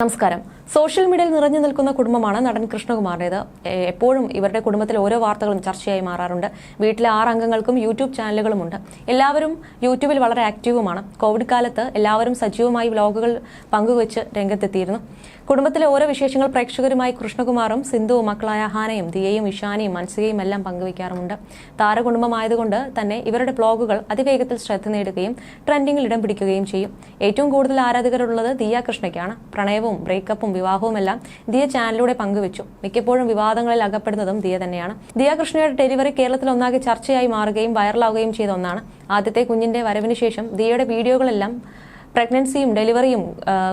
നമസ്കാരം സോഷ്യൽ മീഡിയയിൽ നിറഞ്ഞു നിൽക്കുന്ന കുടുംബമാണ് നടൻ കൃഷ്ണകുമാറിന്റെത്. എപ്പോഴും ഇവരുടെ കുടുംബത്തിൽ ഓരോ വാർത്തകളും ചർച്ചയായി മാറാറുണ്ട്. വീട്ടിലെ ആറ് അംഗങ്ങൾക്കും യൂട്യൂബ് ചാനലുകളുമുണ്ട്. എല്ലാവരും യൂട്യൂബിൽ വളരെ ആക്റ്റീവുമാണ്. കോവിഡ് കാലത്ത് എല്ലാവരും സജീവമായി വ്ലോഗുകൾ പങ്കുവച്ച് രംഗത്തെത്തിയിരുന്നു. കുടുംബത്തിലെ ഓരോ വിശേഷങ്ങൾ പ്രേക്ഷകരുമായി കൃഷ്ണകുമാറും സിന്ധുവും മക്കളായ ഹാനയും ദിയയും ഇഷാനയും മൻസികയും എല്ലാം പങ്കുവയ്ക്കാറുമുണ്ട് താരകുടുംബമായതുകൊണ്ട് തന്നെ ഇവരുടെ ബ്ലോഗുകൾ അതിവേഗത്തിൽ ശ്രദ്ധ നേടുകയും ട്രെൻഡിങ്ങിൽ ഇടം പിടിക്കുകയും ചെയ്യും. ഏറ്റവും കൂടുതൽ ആരാധകരുള്ളത് ദിയ കൃഷ്ണയ്ക്കാണ്. പ്രണയവും ബ്രേക്കപ്പും വിവാഹവും എല്ലാം ദിയ ചാനലിലൂടെ പങ്കുവച്ചു. മിക്കപ്പോഴും വിവാദങ്ങളിൽ അകപ്പെടുന്നതും ദിയ തന്നെയാണ്. ദിയ കൃഷ്ണയുടെ ഡെലിവറി കേരളത്തിൽ ഒന്നാകെ ചർച്ചയായി മാറുകയും വൈറലാവുകയും ചെയ്ത ഒന്നാണ്. ആദ്യത്തെ കുഞ്ഞിന്റെ വരവിന് ശേഷം ദിയയുടെ വീഡിയോകളെല്ലാം പ്രഗ്നൻസിയും ഡെലിവറിയും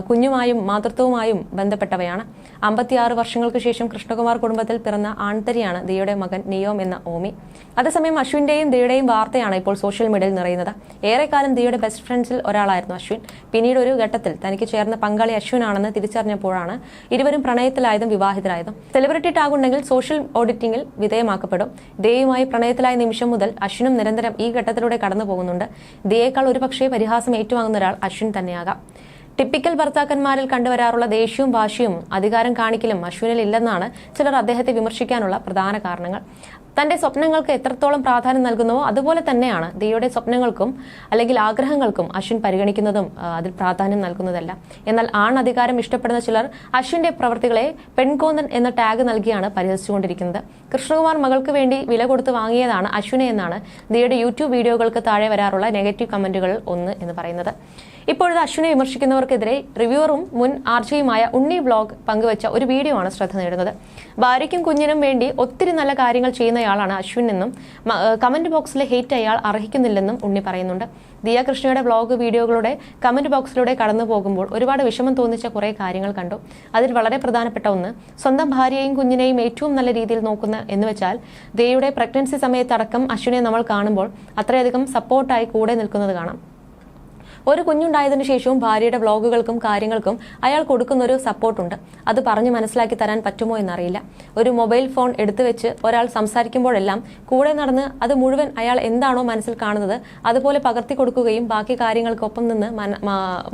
കുഞ്ഞുമായും മാതൃത്വവുമായും ബന്ധപ്പെട്ടവയാണ്. അമ്പത്തിയാറ് വർഷങ്ങൾക്ക് ശേഷം കൃഷ്ണകുമാർ കുടുംബത്തിൽ പിറന്ന ആൺതരിയാണ് ദിയുടെ മകൻ നിയോം എന്ന ഓമി. അതേസമയം അശ്വിന്റെയും ദിയുടെയും വാർത്തയാണ് ഇപ്പോൾ സോഷ്യൽ മീഡിയയിൽ നിറയുന്നത്. ഏറെക്കാലം ദിയുടെ ബെസ്റ്റ് ഫ്രണ്ട്സിൽ ഒരാളായിരുന്നു അശ്വിൻ. പിന്നീട് ഒരു ഘട്ടത്തിൽ തനിക്ക് ചേർന്ന പങ്കാളി അശ്വിനാണെന്ന് തിരിച്ചറിഞ്ഞപ്പോഴാണ് ഇരുവരും പ്രണയത്തിലായതും വിവാഹിതരായതും. സെലിബ്രിറ്റി ടാഗ് ഉണ്ടെങ്കിൽ സോഷ്യൽ ഓഡിറ്റിംഗിൽ വിധേയമാക്കപ്പെടും. ദിയയുമായി പ്രണയത്തിലായ നിമിഷം മുതൽ അശ്വിനും നിരന്തരം ഈ ഘട്ടത്തിലൂടെ കടന്നു പോകുന്നുണ്ട് ദിയേക്കാൾ ഒരുപക്ഷേ പരിഹാസം ഏറ്റുവാങ്ങുന്ന ഒരാൾ അശ്വിൻ തന്നെയാകാം. ടിപ്പിക്കൽ ഭർത്താക്കന്മാരിൽ കണ്ടുവരാറുള്ള ദേഷ്യവും വാശിയും അധികാരം കാണിക്കലും അശ്വിനിൽ ഇല്ലെന്നാണ് ചിലർ അദ്ദേഹത്തെ വിമർശിക്കാനുള്ള പ്രധാന കാരണങ്ങൾ. തന്റെ സ്വപ്നങ്ങൾക്ക് എത്രത്തോളം പ്രാധാന്യം നൽകുന്നുവോ അതുപോലെ തന്നെയാണ് ദിയയുടെ സ്വപ്നങ്ങൾക്കും അല്ലെങ്കിൽ ആഗ്രഹങ്ങൾക്കും അശ്വിൻ പരിഗണിക്കുന്നതും അതിൽ പ്രാധാന്യം നൽകുന്നതല്ല. എന്നാൽ ആൺ അധികാരം ഇഷ്ടപ്പെടുന്ന ചിലർ അശ്വിന്റെ പ്രവർത്തികളെ പെൺകോന്തൻ എന്ന ടാഗ് നൽകിയാണ് പരിഹസിച്ചുകൊണ്ടിരിക്കുന്നത്. കൃഷ്ണകുമാർ മകൾക്ക് വേണ്ടി വില കൊടുത്ത് വാങ്ങിയതാണ് അശ്വിനെ എന്നാണ് ദിയുടെ യൂട്യൂബ് വീഡിയോകൾക്ക് താഴെ വരാറുള്ള നെഗറ്റീവ് കമന്റുകൾ ഒന്ന് എന്ന് പറയുന്നത്. ഇപ്പോഴത്തെ അശ്വിനെ വിമർശിക്കുന്നവർക്കെതിരെ റിവ്യൂറും മുൻ ആർജയുമായ ഉണ്ണി ബ്ലോഗ് പങ്കുവച്ച ഒരു വീഡിയോ ആണ് ശ്രദ്ധ നേടുന്നത്. ഭാര്യയ്ക്കും കുഞ്ഞിനും വേണ്ടി ഒത്തിരി നല്ല കാര്യങ്ങൾ ചെയ്യുന്നയാളാണ് അശ്വിൻ എന്നും. കമന്റ് ബോക്സിലെ ഹേറ്റ് അയാൾ അർഹിക്കുന്നില്ലെന്നും ഉണ്ണി പറയുന്നുണ്ട്. ദിയ കൃഷ്ണയുടെ വ്ലോഗ് വീഡിയോകളുടെ കമന്റ് ബോക്സിലൂടെ കടന്നു പോകുമ്പോൾ ഒരുപാട് വിഷമം തോന്നിച്ച കുറേ കാര്യങ്ങൾ കണ്ടു. അതിൽ വളരെ പ്രധാനപ്പെട്ട ഒന്ന് സ്വന്തം ഭാര്യയെയും കുഞ്ഞിനെയും ഏറ്റവും നല്ല രീതിയിൽ നോക്കുന്ന എന്ന് വെച്ചാൽ ദിയയുടെ പ്രഗ്നൻസി സമയത്തടക്കം അശ്വിനെ നമ്മൾ കാണുമ്പോൾ അത്രയധികം സപ്പോർട്ടായി കൂടെ നിൽക്കുന്നത് കാണാം. ഒരു കുഞ്ഞുണ്ടായതിനു ശേഷവും ഭാര്യയുടെ വ്ളോഗുകൾക്കും കാര്യങ്ങൾക്കും അയാൾ കൊടുക്കുന്ന ഒരു സപ്പോർട്ടുണ്ട്. അത് പറഞ്ഞ് മനസ്സിലാക്കി തരാൻ പറ്റുമോ എന്നറിയില്ല. ഒരു മൊബൈൽ ഫോൺ എടുത്തു വെച്ച് ഒരാൾ സംസാരിക്കുമ്പോഴെല്ലാം കൂടെ നടന്ന് അത് മുഴുവൻ അയാൾ എന്താണോ മനസ്സിൽ കാണുന്നത് അതുപോലെ പകർത്തി കൊടുക്കുകയും ബാക്കി കാര്യങ്ങൾക്കൊപ്പം നിന്ന്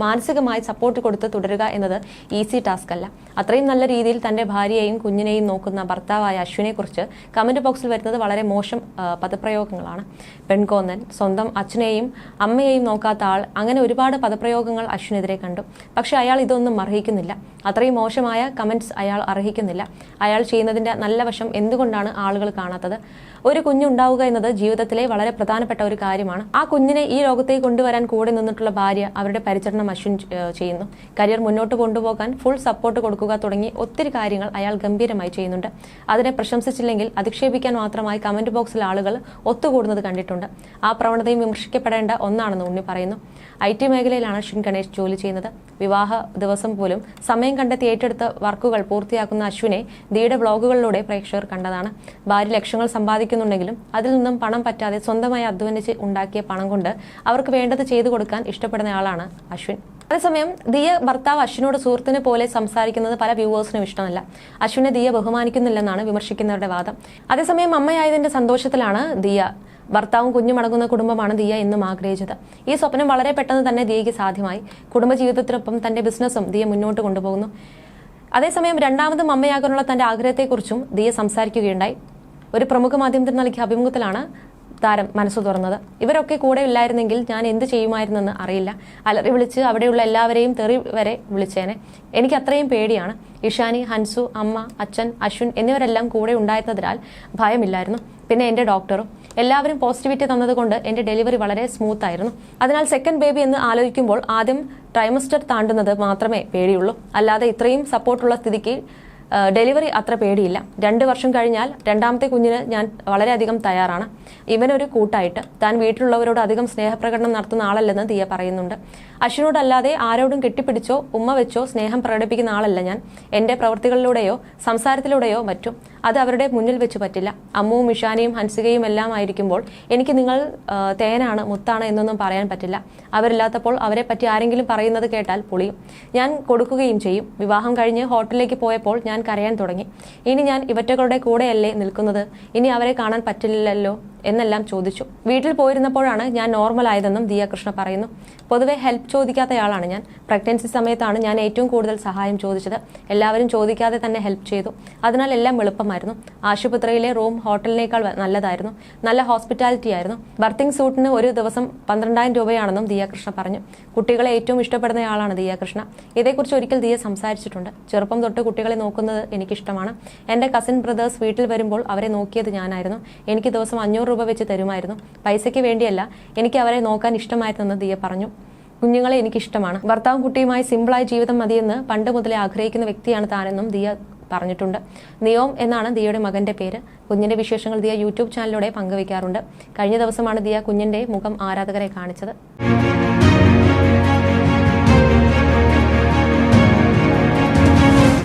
മാനസികമായി സപ്പോർട്ട് കൊടുത്ത് തുടരുക എന്നത് ഈസി ടാസ്ക് അല്ല. അത്രയും നല്ല രീതിയിൽ തന്റെ ഭാര്യയെയും കുഞ്ഞിനെയും നോക്കുന്ന ഭർത്താവായ അശ്വിനെക്കുറിച്ച് കമന്റ് ബോക്സിൽ വരുന്നത് വളരെ മോശം പദപ്രയോഗങ്ങളാണ്. പെൺകോന്നൻ സ്വന്തം അച്ഛനെയും അമ്മയെയും നോക്കാത്ത ആൾ അങ്ങനെ ഒരുപാട് പദപ്രയോഗങ്ങൾ അശ്വിനെതിരെ കണ്ടു. പക്ഷെ അയാൾ ഇതൊന്നും അർഹിക്കുന്നില്ല. അത്രയും മോശമായ കമന്റ്സ് അയാൾ അർഹിക്കുന്നില്ല. അയാൾ ചെയ്യുന്നതിന്റെ നല്ല വശം എന്തുകൊണ്ടാണ് ആളുകൾ കാണാത്തത്? ഒരു കുഞ്ഞുണ്ടാവുക എന്നത് ജീവിതത്തിലെ വളരെ പ്രധാനപ്പെട്ട ഒരു കാര്യമാണ്. ആ കുഞ്ഞിനെ ഈ ലോകത്തേക്ക് കൊണ്ടുവരാൻ കൂടെ നിന്നിട്ടുള്ള ഭാര്യ അവരുടെ പരിചരണം അശ്വിൻ ചെയ്യുന്നു. കരിയർ മുന്നോട്ട് കൊണ്ടുപോകാൻ ഫുൾ സപ്പോർട്ട് കൊടുക്കുക തുടങ്ങി ഒത്തിരി കാര്യങ്ങൾ അയാൾ ഗംഭീരമായി ചെയ്യുന്നുണ്ട്. അതിനെ പ്രശംസിച്ചില്ലെങ്കിൽ അധിക്ഷേപിക്കാൻ മാത്രമായി കമന്റ് ബോക്സിൽ ആളുകൾ ഒത്തുകൂടുന്നത് കണ്ടിട്ടുണ്ട്. ആ പ്രവണതയും വിമർശിക്കപ്പെടേണ്ട ഒന്നാണെന്ന് ഉണ്ണി പറയുന്നു. ഐ ടി മേഖലയിലാണ് അശ്വിൻ ഗണേഷ് ജോലി ചെയ്യുന്നത്. വിവാഹ ദിവസം പോലും സമയം കണ്ടെത്തി ഏറ്റെടുത്ത വർക്കുകൾ പൂർത്തിയാക്കുന്ന അശ്വിനെ ദിയുടെ വ്ളോഗുകളിലൂടെ പ്രേക്ഷകർ കണ്ടതാണ്. ഭാര്യ ലക്ഷങ്ങൾ സമ്പാദിക്കുന്നുണ്ടെങ്കിലും അതിൽ നിന്നും പണം പറ്റാതെ സ്വന്തമായി അധ്വാനിച്ച് ഉണ്ടാക്കിയ പണം കൊണ്ട് അവർക്ക് വേണ്ടത് ചെയ്തു കൊടുക്കാൻ ഇഷ്ടപ്പെടുന്ന ആളാണ് അശ്വിൻ. അതേസമയം ദിയ ഭർത്താവ് അശ്വിനോട് സുഹൃത്തിനെ പോലെ സംസാരിക്കുന്നത് പല വ്യൂവേഴ്സിനും ഇഷ്ടമല്ല. അശ്വിനെ ദിയ ബഹുമാനിക്കുന്നില്ലെന്നാണ് വിമർശിക്കുന്നവരുടെ വാദം. അതേസമയം അമ്മയായതിന്റെ സന്തോഷത്തിലാണ് ദിയ ഭർത്താവും കുഞ്ഞുമടങ്ങുന്ന കുടുംബമാണ് ദിയ എന്നും ആഗ്രഹിച്ചത്. ഈ സ്വപ്നം വളരെ പെട്ടെന്ന് തന്നെ ദിയയ്ക്ക് സാധ്യമായി. കുടുംബജീവിതത്തിനൊപ്പം തന്റെ ബിസിനസ്സും ദിയ മുന്നോട്ട് കൊണ്ടുപോകുന്നു. അതേസമയം രണ്ടാമതും അമ്മയാകാനുള്ള തന്റെ ആഗ്രഹത്തെക്കുറിച്ചും ദിയ സംസാരിക്കുകയുണ്ടായി. ഒരു പ്രമുഖ മാധ്യമത്തിന് നൽകിയ അഭിമുഖത്തിലാണ് താരം മനസ്സ് തുറന്നത്. ഇവരൊക്കെ കൂടെ ഇല്ലായിരുന്നെങ്കിൽ ഞാൻ എന്ത് ചെയ്യുമായിരുന്നെന്ന് അറിയില്ല. അലറി വിളിച്ച് അവിടെയുള്ള എല്ലാവരെയും തെറി വരെ വിളിച്ചേനെ. എനിക്ക് അത്രയും പേടിയാണ്. ഇഷാനി ഹൻസു അമ്മ അച്ഛൻ അശ്വിൻ എന്നിവരെല്ലാം കൂടെ ഉണ്ടായിരുന്നതിനാൽ ഭയമില്ലായിരുന്നു. പിന്നെ എന്റെ ഡോക്ടറും. എല്ലാവരും പോസിറ്റിവിറ്റി തന്നതുകൊണ്ട് എന്റെ ഡെലിവറി വളരെ സ്മൂത്ത് ആയിരുന്നു. അതിനാൽ സെക്കൻഡ് ബേബി എന്ന് ആലോചിക്കുമ്പോൾ ആദ്യം ട്രൈമസ്റ്റർ താണ്ടുന്നത് മാത്രമേ പേടിയുള്ളൂ. അല്ലാതെ ഇത്രയും സപ്പോർട്ടുള്ള സ്ഥിതിക്ക് ഡെലിവറി അത്ര പേടിയില്ല. രണ്ട് വർഷം കഴിഞ്ഞാൽ രണ്ടാമത്തെ കുഞ്ഞിന് ഞാൻ വളരെയധികം തയ്യാറാണ്. ഇവനൊരു കൂട്ടായിട്ട് താൻ വീട്ടിലുള്ളവരോട് അധികം സ്നേഹപ്രകടനം നടത്തുന്ന ആളല്ലെന്ന് ദിയ പറയുന്നുണ്ട്. അശ്വിനോടല്ലാതെ ആരോടും കെട്ടിപ്പിടിച്ചോ ഉമ്മ വെച്ചോ സ്നേഹം പ്രകടിപ്പിക്കുന്ന ആളല്ല ഞാൻ. എന്റെ പ്രവൃത്തികളിലൂടെയോ സംസാരത്തിലൂടെയോ മറ്റും. അത് അവരുടെ മുന്നിൽ വെച്ച് പറ്റില്ല. അമ്മുവും ഇഷാനിയും ഹൻസികയും എല്ലാം ആയിരിക്കുമ്പോൾ എനിക്ക് നിങ്ങൾ തേനാണ് മുത്താണ് എന്നൊന്നും പറയാൻ പറ്റില്ല. അവരില്ലാത്തപ്പോൾ അവരെ പറ്റി ആരെങ്കിലും പറയുന്നത് കേട്ടാൽ പൊളിയും. ഞാൻ കൊടുക്കുകയും ചെയ്യും. വിവാഹം കഴിഞ്ഞ് ഹോട്ടലിലേക്ക് പോയപ്പോൾ ഞാൻ കരയാൻ തുടങ്ങി. ഇനി ഞാൻ ഇവറ്റകളുടെ കൂടെയല്ലേ നിൽക്കുന്നത്? ഇനി അവരെ കാണാൻ പറ്റില്ലല്ലോ? എന്നെല്ലാം ചോദിച്ചു. വീട്ടിൽ പോയിരുന്നപ്പോഴാണ് ഞാൻ നോർമൽ ആയതെന്നും ദിയ കൃഷ്ണ പറയുന്നു. പൊതുവെ ഹെൽപ്പ് ചോദിക്കാത്തയാളാണ് ഞാൻ. പ്രഗ്നൻസി സമയത്താണ് ഞാൻ ഏറ്റവും കൂടുതൽ സഹായം ചോദിച്ചത്. എല്ലാവരും ചോദിക്കാതെ തന്നെ ഹെൽപ്പ് ചെയ്തു. അതിനാൽ എല്ലാം എളുപ്പമായിരുന്നു. ആശുപത്രിയിലെ റൂം ഹോട്ടലിനേക്കാൾ നല്ലതായിരുന്നു. നല്ല ഹോസ്പിറ്റാലിറ്റി ആയിരുന്നു. ബർത്തിങ് സൂട്ടിന് ഒരു ദിവസം പന്ത്രണ്ടായിരം രൂപയാണെന്നും ദിയ കൃഷ്ണ പറഞ്ഞു. കുട്ടികളെ ഏറ്റവും ഇഷ്ടപ്പെടുന്നയാളാണ് ദിയ കൃഷ്ണ ഇതേക്കുറിച്ച് ഒരിക്കൽ ദിയ സംസാരിച്ചിട്ടുണ്ട്. ചെറുപ്പം തൊട്ട് കുട്ടികളെ നോക്കുന്നത് എനിക്കിഷ്ടമാണ്. എന്റെ കസിൻ ബ്രദേഴ്സ് വീട്ടിൽ വരുമ്പോൾ അവരെ നോക്കിയത് ഞാനായിരുന്നു. എനിക്ക് ദിവസം അഞ്ഞൂറ് രൂപ വെച്ച് തരുമായിരുന്നു. പൈസയ്ക്ക് വേണ്ടിയല്ല എനിക്ക് അവരെ നോക്കാൻ ഇഷ്ടമായിരുന്നെന്ന് ദിയ പറഞ്ഞു. കുഞ്ഞുങ്ങളെ എനിക്കിഷ്ടമാണ്. ഭർത്താവും കുട്ടിയുമായി സിമ്പിളായ ജീവിതം മതിയെന്ന് പണ്ട് മുതലേ ആഗ്രഹിക്കുന്ന വ്യക്തിയാണ് താനെന്നും ദിയ പറഞ്ഞിട്ടുണ്ട്. നിയോം എന്നാണ് ദിയയുടെ മകന്റെ പേര്. കുഞ്ഞിന്റെ വിശേഷങ്ങൾ ദിയ യൂട്യൂബ് ചാനലിലൂടെ പങ്കുവയ്ക്കാറുണ്ട്. കഴിഞ്ഞ ദിവസമാണ് ദിയ കുഞ്ഞിന്റെ മുഖം ആരാധകരെ കാണിച്ചത്.